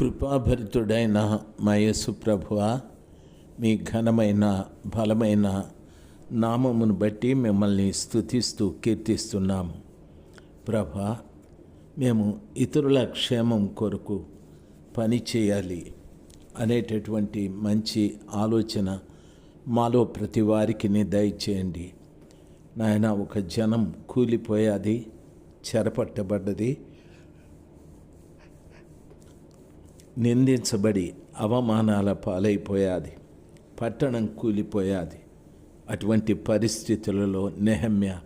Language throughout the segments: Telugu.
కృపాభరితుడైన మా యేసు ప్రభువ మీ ఘనమైన బలమైన నామమును బట్టి మిమ్మల్ని స్థుతిస్తూ కీర్తిస్తున్నాము ప్రభా మేము ఇతరుల క్షేమం కొరకు పని చేయాలి అనేటటువంటి మంచి ఆలోచన మాలో ప్రతి వారికి దయచేయండి. నాయన ఒక జనం కూలిపోయాది చెరపట్టబడ్డది. నిందించబడి అవమానాల పాలైపోయాది పట్టణం కూలిపోయాది. అటువంటి పరిస్థితులలో నెహమ్య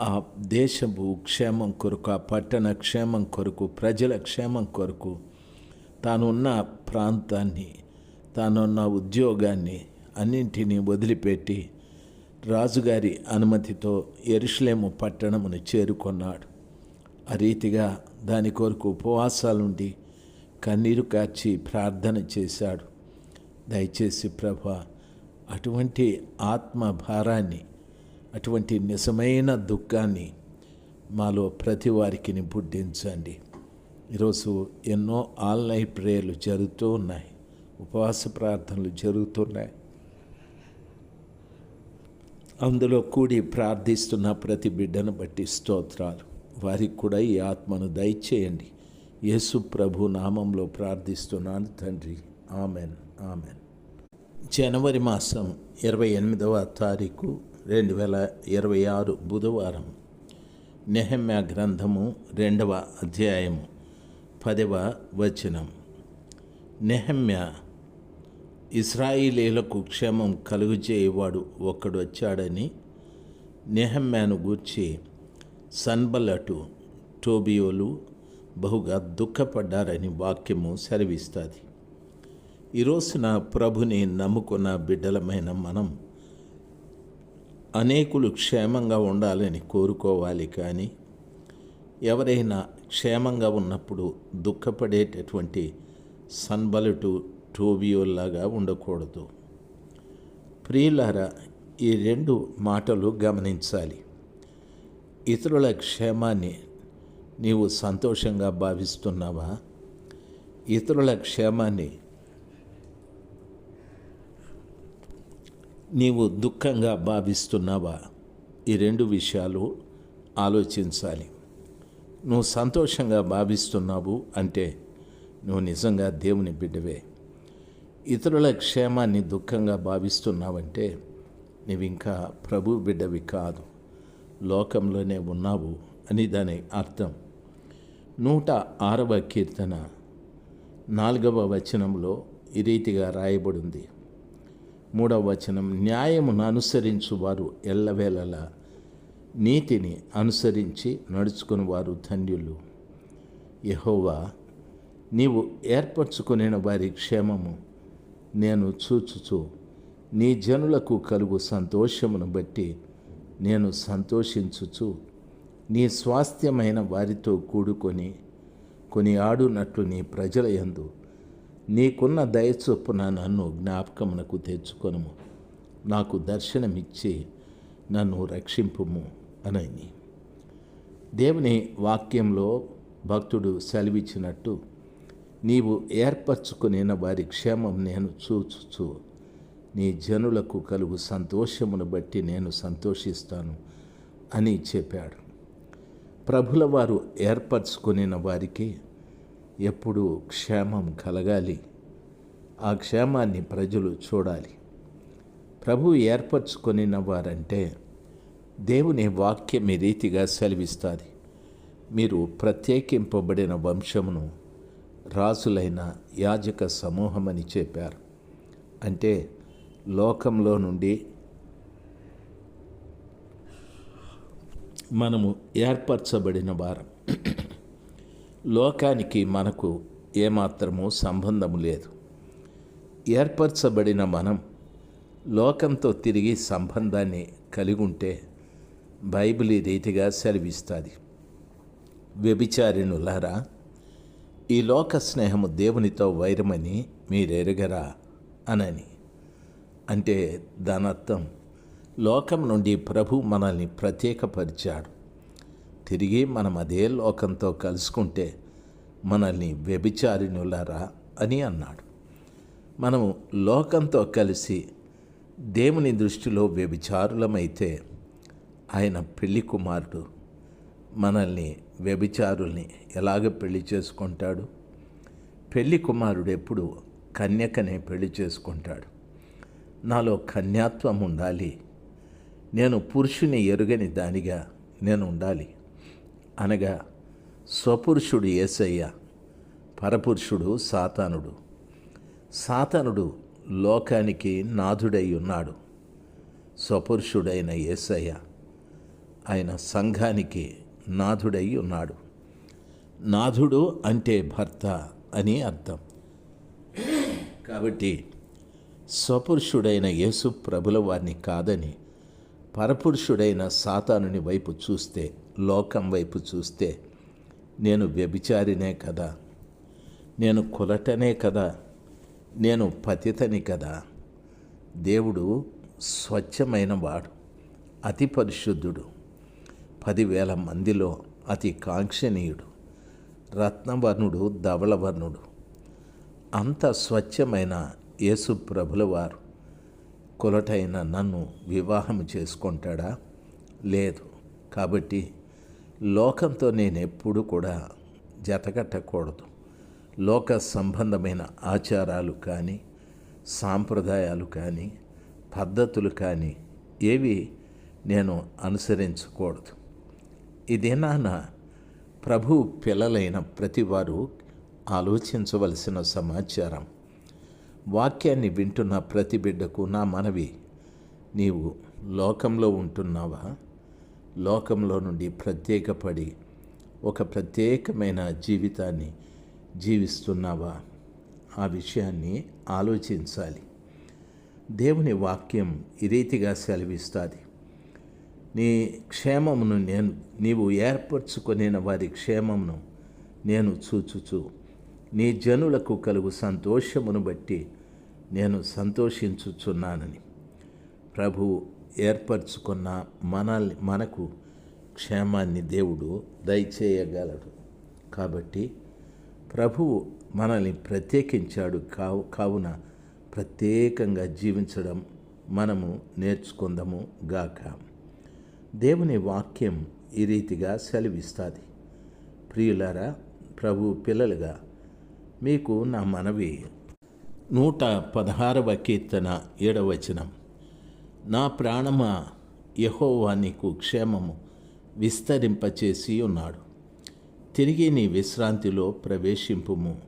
ఆ దేశపు క్షేమం కొరకు ఆ పట్టణ క్షేమం కొరకు ప్రజల క్షేమం కొరకు తానున్న ప్రాంతాన్ని తానున్న ఉద్యోగాన్ని అన్నింటినీ వదిలిపెట్టి రాజుగారి అనుమతితో ఎరుషులేము పట్టణమును చేరుకున్నాడు. ఆ రీతిగా దాని కొరకు ఉపవాసాలుండి కన్నీరు కార్చి ప్రార్థన చేశాడు. దయచేసి ప్రభ అటువంటి ఆత్మ భారాన్ని అటువంటి నిజమైన దుఃఖాన్ని మాలో ప్రతి వారికి పుట్టించండి ఈరోజు ఎన్నో ఆన్లైన్ ప్రేయర్లు జరుగుతూ ఉన్నాయి. ఉపవాస ప్రార్థనలు జరుగుతున్నాయి. అందులో కూడి ప్రార్థిస్తున్న ప్రతి బిడ్డను బట్టి స్తోత్రాలు. వారికి కూడా ఈ ఆత్మను దయచేయండి. యేసు ప్రభు నామంలో ప్రార్థిస్తున్నాను తండ్రి. ఆమెన్. ఆమెన్. జనవరి మాసం ఇరవై ఎనిమిదవ తారీఖు రెండు వేల ఇరవై ఆరు బుధవారం. నెహమ్యా గ్రంథము రెండవ అధ్యాయము పదవ వచనం. నెహమ్య ఇస్రాయిలీలకు క్షేమం కలుగుచేయవాడు ఒక్కడు వచ్చాడని నెహమ్యాను గూర్చి సన్బలటు టోబియోలు బహుగా దుఃఖపడ్డారని వాక్యము సెలవిస్తుంది. ఈరోజున ప్రభుని నమ్ముకున్న బిడ్డలమైన మనం అనేకులు క్షేమంగా ఉండాలని కోరుకోవాలి కానీ ఎవరైనా క్షేమంగా ఉన్నప్పుడు దుఃఖపడేటటువంటి సన్బలుటు టోబియోల్లాగా ఉండకూడదు. ప్రియులారా ఈ రెండు మాటలు గమనించాలి. ఇతరుల క్షేమాన్ని నీవు సంతోషంగా భావిస్తున్నావా? ఇతరుల క్షేమాన్ని నీవు దుఃఖంగా భావిస్తున్నావా? ఈ రెండు విషయాలు ఆలోచించాలి. నువ్వు సంతోషంగా భావిస్తున్నావు అంటే నువ్వు నిజంగా దేవుని బిడ్డవే. ఇతరుల క్షేమాన్ని దుఃఖంగా భావిస్తున్నావంటే నువ్వు ఇంకా ప్రభు బిడ్డవి కాదు. లోకంలోనే ఉన్నావు అని దాని అర్థం. నూట ఆరవ కీర్తన నాలుగవ వచనంలో ఈ రీతిగా రాయబడింది. మూడవ వచనం న్యాయమును అనుసరించు వారు ఎల్లవేళలా నీతిని అనుసరించి నడుచుకుని వారు ధన్యులు. యహోవా నీవు ఏర్పరచుకునే వారి క్షేమము నేను చూచుచు. నీ జనులకు కలుగు సంతోషమును బట్టి నేను సంతోషించుచు. నీ స్వాస్థ్యమైన వారితో కూడుకొని కొనియాడునట్లు నీ ప్రజల యందు నీకున్న దయచొప్పున నన్ను జ్ఞాపకమునకు తెచ్చుకొనుము. నాకు దర్శనమిచ్చి నన్ను రక్షింపుము అనని. దేవుని వాక్యంలో భక్తుడు సెలవిచ్చినట్టు నీవు ఏర్పరచుకునే వారి క్షేమం నేను చూచుచు. నీ జనులకు కలుగు సంతోషమును బట్టి నేను సంతోషిస్తాను అని చెప్పాడు. ప్రభుల వారు ఏర్పరచుకునిన వారికి ఎప్పుడు క్షేమం కలగాలి. ఆ క్షేమాన్ని ప్రజలు చూడాలి. ప్రభు ఏర్పరచుకొనిన వారంటే దేవుని వాక్యం ఈ రీతిగా సెలవిస్తుంది. మీరు ప్రత్యేకింపబడిన వంశమును రాజులైన యాజక సమూహమని చెప్పారు. అంటే లోకంలో నుండి మనము ఏర్పరచబడిన వారం లోకానికి మనకు ఏమాత్రము సంబంధము లేదు. ఏర్పరచబడిన మనం లోకంతో తిరిగి సంబంధాన్ని కలిగి ఉంటే బైబిల్ ఈ రీతిగా సెలవిస్తుంది. వ్యభిచారిణులారా ఈ లోక స్నేహము దేవునితో వైరమని మీరెరగరా అనని. అంటే దానర్థం లోకం నుండి ప్రభు మనల్ని ప్రత్యేకపరిచాడు. తిరిగి మనం అదే లోకంతో కలుసుకుంటే మనల్ని వ్యభిచారిణులారా అని అన్నాడు. మనము లోకంతో కలిసి దేవుని దృష్టిలో వ్యభిచారులమైతే ఆయన పెళ్ళి కుమారుడు మనల్ని వ్యభిచారుల్ని ఎలాగ పెళ్ళి చేసుకుంటాడు? పెళ్ళి కుమారుడు ఎప్పుడు కన్యకనే పెళ్ళి చేసుకుంటాడు. నాలో కన్యాత్వం ఉండాలి. నేను పురుషుని ఎరుగని దానిగా నేను ఉండాలి. అనగా స్వపురుషుడు ఏసయ్య పరపురుషుడు సాతానుడు. సాతానుడు లోకానికి నాథుడై ఉన్నాడు. స్వపురుషుడైన ఏసయ్య ఆయన సంఘానికి నాథుడై ఉన్నాడు. నాథుడు అంటే భర్త అని అర్థం. కాబట్టి స్వపురుషుడైన యేసు ప్రభుల వారిని కాదని పరపురుషుడైన సాతానుని వైపు చూస్తే లోకం వైపు చూస్తే నేను వ్యభిచారినే కదా? నేను కులటనే కదా? నేను పతితని కదా? దేవుడు స్వచ్ఛమైన వాడు అతి పరిశుద్ధుడు పదివేల మందిలో అతి కాంక్షణీయుడు రత్నవర్ణుడు ధవళవర్ణుడు. అంత స్వచ్ఛమైన యేసు ప్రభులవారు కులటైన నన్ను వివాహం చేసుకుంటాడా? లేదు. కాబట్టి లోకంతో నేను ఎప్పుడు కూడా జతకట్టకూడదు. లోక సంబంధమైన ఆచారాలు కానీ సాంప్రదాయాలు కానీ పద్ధతులు కానీ ఏవి నేను అనుసరించకూడదు. ఇదేనాన ప్రభు పిల్లలైన ప్రతివారు ఆలోచించవలసిన సమాచారం. వాక్యాన్ని వింటున్న ప్రతి బిడ్డకు నా మనవి నీవు లోకంలో ఉంటున్నావా? లోకంలో నుండి ప్రత్యేకపడి ఒక ప్రత్యేకమైన జీవితాన్ని జీవిస్తున్నావా? ఆ విషయాన్ని ఆలోచించాలి. దేవుని వాక్యం ఈ రీతిగా సెలవిస్తుంది. నీ క్షేమమును నేను నీవు ఏర్పరచుకొనిన వారి క్షేమమును నేను చూచుచు. నీ జనులకు కలుగు సంతోషమును బట్టి నేను సంతోషించుచున్నానని. ప్రభు ఏర్పరచుకున్న మనల్ని మనకు క్షేమాన్ని దేవుడు దయచేయగలడు. కాబట్టి ప్రభువు మనల్ని ప్రత్యేకించాడు కావు కావున ప్రత్యేకంగా జీవించడం మనము నేర్చుకుందాము గాక. దేవుని వాక్యం ఈ రీతిగా సెలవిస్తుంది. ప్రియులారా ప్రభు పిల్లలుగా మీకు నా మనవి. నూట పదహారవ కీర్తన ఏడవచనం నా ప్రాణమ యహోవా నీకు క్షేమము విస్తరింపచేసి ఉన్నాడు. తిరిగి నీ విశ్రాంతిలో ప్రవేశింపుము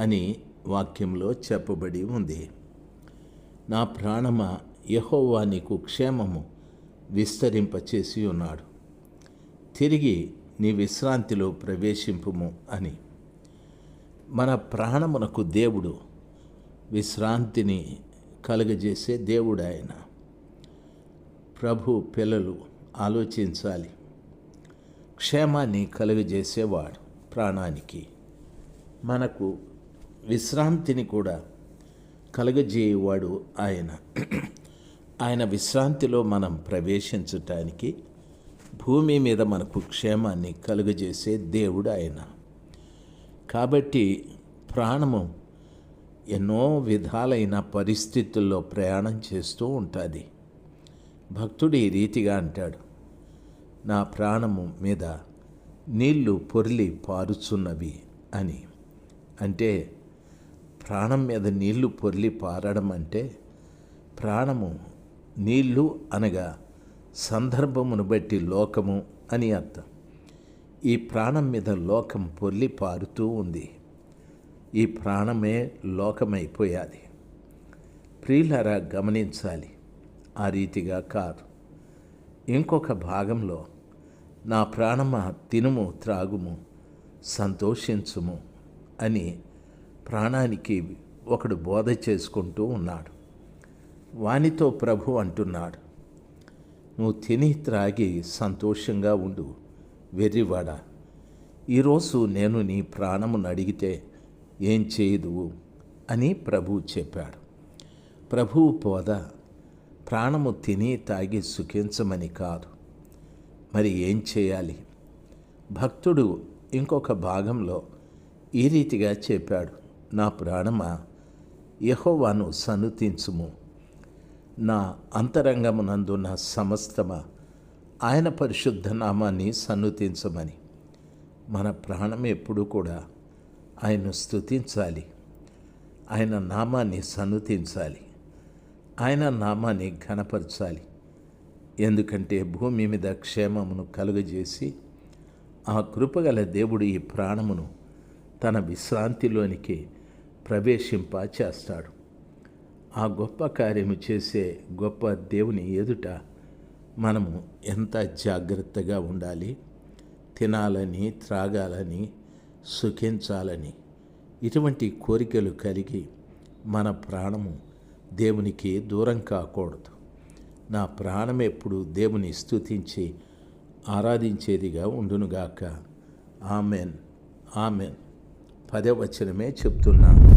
అని వాక్యంలో చెప్పబడి ఉంది. నా ప్రాణమ యహోవా నీకు క్షేమము విస్తరింపచేసి ఉన్నాడు. తిరిగి నీ విశ్రాంతిలో ప్రవేశింపుము అని. మన ప్రాణమునకు దేవుడు విశ్రాంతిని కలుగజేసే దేవుడు ఆయన ప్రభు పిల్లలు ఆలోచించాలి. క్షేమాన్ని కలుగజేసేవాడు ప్రాణానికి. మనకు విశ్రాంతిని కూడా కలుగజేయవాడు ఆయన. ఆయన విశ్రాంతిలో మనం ప్రవేశించటానికి భూమి మీద మనకు క్షేమాన్ని కలుగజేసే దేవుడు ఆయన కాబట్టి ప్రాణము ఎన్నో విధాలైన పరిస్థితుల్లో ప్రయాణం చేస్తూ ఉంటుంది. భక్తుడు ఈ రీతిగా అంటాడు నా ప్రాణము మీద నీళ్ళు పొర్లి పారుచున్నవి అని. అంటే ప్రాణం మీద నీళ్ళు పొర్లి పారడం అంటే ప్రాణము నీళ్ళు అనగా సందర్భమును బట్టి లోకము అని అర్థం. ఈ ప్రాణం మీద లోకం పొర్లి పారుతూ ఉంది. ఈ ప్రాణమే లోకమైపోయాది. ప్రియులరా గమనించాలి. ఆ రీతిగా కాదు. ఇంకొక భాగంలో నా ప్రాణమ తినుము త్రాగుము సంతోషించుము అని ప్రాణానికి ఒకడు బోధ చేసుకుంటూ ఉన్నాడు. వానితో ప్రభు అంటున్నాడు నువ్వు తిని త్రాగి సంతోషంగా ఉండు. వెర్రివాడా ఈరోజు నేను నీ ప్రాణమును అడిగితే ఏం చేయదు అని ప్రభువు చెప్పాడు. ప్రభువు పోద ప్రాణము తిని తాగి సుఖించమని కాదు. మరి ఏం చేయాలి? భక్తుడు ఇంకొక భాగంలో ఈ రీతిగా చెప్పాడు. నా ప్రాణమా యహోవాను సనుతించుము. నా అంతరంగమునందున్న సమస్తమా ఆయన పరిశుద్ధ నామాన్ని సన్నుతించమని. మన ప్రాణం ఎప్పుడూ కూడా ఆయన్ను స్తుతించాలి. ఆయన నామాన్ని సన్నుతించాలి. ఆయన నామాన్ని ఘనపరచాలి. ఎందుకంటే భూమి మీద క్షేమమును కలుగజేసి ఆ కృపగల దేవుడు ఈ ప్రాణమును తన విశ్రాంతిలోనికి ప్రవేశింప చేస్తాడు. ఆ గొప్ప కార్యము చేసే గొప్ప దేవుని ఎదుట మనము ఎంత జాగ్రత్తగా ఉండాలి? తినాలని త్రాగాలని సుఖించాలని ఇటువంటి కోరికలు కలిగి మన ప్రాణము దేవునికి దూరం కాకూడదు. నా ప్రాణం ఎప్పుడు దేవుని స్థుతించి ఆరాధించేదిగా ఉండునుగాక. ఆమెన్. ఆమెన్. పదవచనమే చెప్తున్నాను